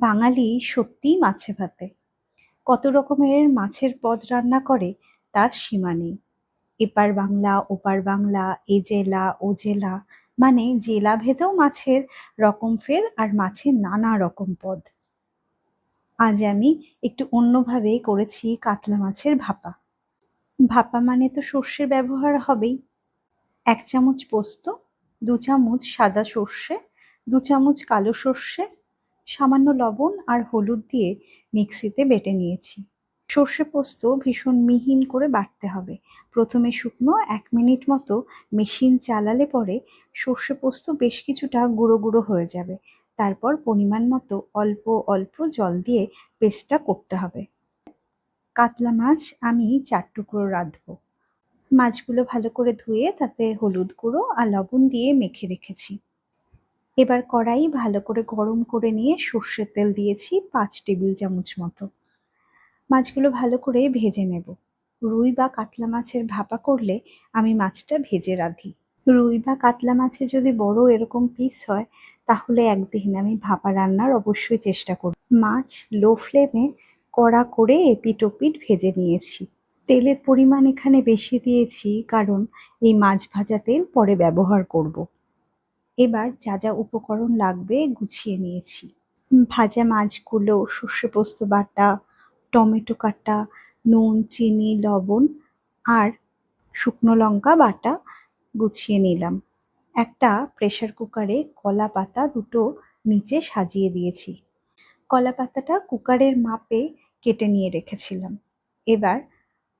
বাঙালি সত্যিই মাছে ভাতে। কত রকমের মাছের পদ রান্না করে তার সীমা নেই। এপার বাংলা, ওপার বাংলা, এ জেলা, ও জেলা মানে জেলা ভেদেও মাছের রকম ফের আর মাছের নানা রকম পদ। আজ আমি একটু অন্যভাবে করেছি কাতলা মাছের ভাপা। ভাপা মানে তো সর্ষের ব্যবহার হবেই। এক চামচ পোস্ত, দু চামচ সাদা সর্ষে, দু চামচ কালো সর্ষে সামান্য লবণ আর হলুদ দিয়ে মিক্সিতে বেটে নিয়েছি। সর্ষে পোস্ত ভীষণ মিহিন করে বাটতে হবে। প্রথমে শুকনো এক মিনিট মতো মেশিন চালালে পরে সর্ষে পোস্ত বেশ কিছুটা গুঁড়ো গুঁড়ো হয়ে যাবে। তারপর পরিমাণ মতো অল্প অল্প জল দিয়ে পেস্টটা করতে হবে। কাতলা মাছ আমি চার টুকরো রাঁধবো। মাছগুলো ভালো করে ধুয়ে তাতে হলুদ গুঁড়ো আর লবণ দিয়ে মেখে রেখেছি। এবার কড়াই ভালো করে গরম করে নিয়ে সর্ষের তেল দিয়েছি পাঁচ টেবিল চামচ মতো। মাছগুলো ভালো করে ভেজে নেব। রুই বা কাতলা মাছের ভাপা করলে আমি মাছটা ভেজে রাঁধি। রুই বা কাতলা মাছে যদি বড় এরকম পিস হয়, তাহলে একদিন আমি ভাপা রান্নার অবশ্যই চেষ্টা করব। মাছ লো ফ্লেমে কড়া করে এপিট ওপিট ভেজে নিয়েছি। তেলের পরিমাণ এখানে বেশি দিয়েছি, কারণ এই মাছ ভাজা তেল পরে ব্যবহার করব। এবার যা যা উপকরণ লাগবে গুছিয়ে নিয়েছি। ভাজা মাছগুলো, সর্ষে পোস্ত বাটা, টমেটো কাটা, নুন, চিনি, লবণ আর শুকনো লঙ্কা বাটা গুছিয়ে নিলাম। একটা প্রেশার কুকারে কলা পাতা দুটো নিচে সাজিয়ে দিয়েছি। কলা পাতাটা কুকারের মাপে কেটে নিয়ে রেখেছিলাম। এবার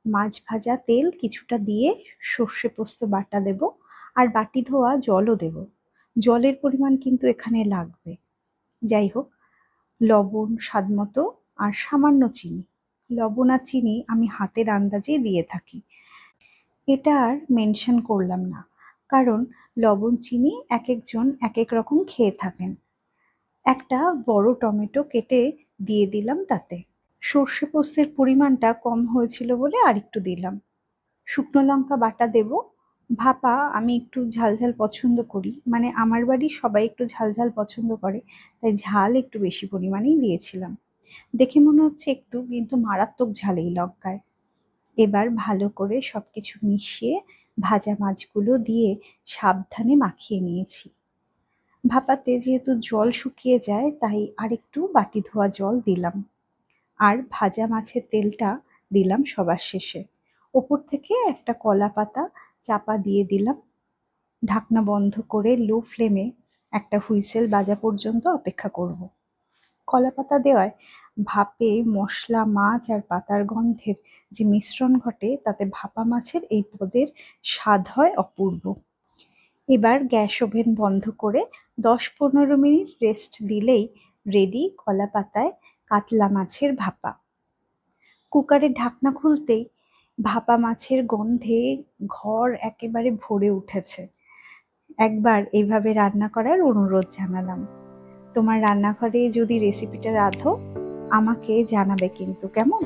মাছ ভাজা তেল কিছুটা দিয়ে সর্ষে পোস্ত বাটা দেব আর বাটি ধোয়া জলও দেব। জলের পরিমাণ কিন্তু এখানে লাগবে। যাই হোক লবণ স্বাদ মতো আর সামান্য চিনি। লবণ আর চিনি আমি হাতের আন্দাজে দিয়ে থাকি। এটা আর মেনশন করলাম না, কারণ লবণ, চিনি এক একজন এক এক রকম খেয়ে থাকেন। একটা বড় টমেটো কেটে দিয়ে দিলাম তাতে। সর্ষে পোস্তের পরিমাণটা কম হয়েছিল বলে আর একটু দিলাম। শুকনো লঙ্কা বাটা দেব ভাপা, আমি একটু ঝাল ঝাল পছন্দ করি। মানে আমার বাড়ির সবাই একটু ঝাল ঝাল পছন্দ করে, তাই ঝাল একটু বেশি পরিমাণেই দিয়েছিলাম। দেখে মনে হচ্ছে একটু, কিন্তু মারাত্মক ঝাল এই লঙ্কায়। এবার ভালো করে সব কিছু মিশিয়ে ভাজা মাছগুলো দিয়ে সাবধানে মাখিয়ে নিয়েছি। ভাপাতে যেহেতু জল শুকিয়ে যায়, তাই আরেকটু বাটি ধোয়া জল দিলাম। আর ভাজা মাছের তেলটা দিলাম সবার শেষে। ওপর থেকে একটা কলা পাতা চাপা দিয়ে দিলাম। ঢাকনা বন্ধ করে লো ফ্লেমে একটা হুইসেল বাজা পর্যন্ত অপেক্ষা করব। কলা পাতা দেওয়ায় ভাপে মশলা, মাছ আর পাতার গন্ধের যে মিশ্রণ ঘটে, তাতে ভাপা মাছের এই পদের স্বাদ হয় অপূর্ব। এবার গ্যাস ওভেন বন্ধ করে দশ পনেরো মিনিট রেস্ট দিলেই রেডি কলা পাতায় কাতলা মাছের ভাপা। কুকারের ঢাকনা খুলতেই ভাপা মাছের গন্ধে ঘর একেবারে ভরে উঠেছে। একবার এইভাবে রান্না করার অনুরোধ জানালাম। তোমার রান্নাঘরে যদি রেসিপিটা রাঁধো, আমাকে জানাবে কিন্তু, কেমন?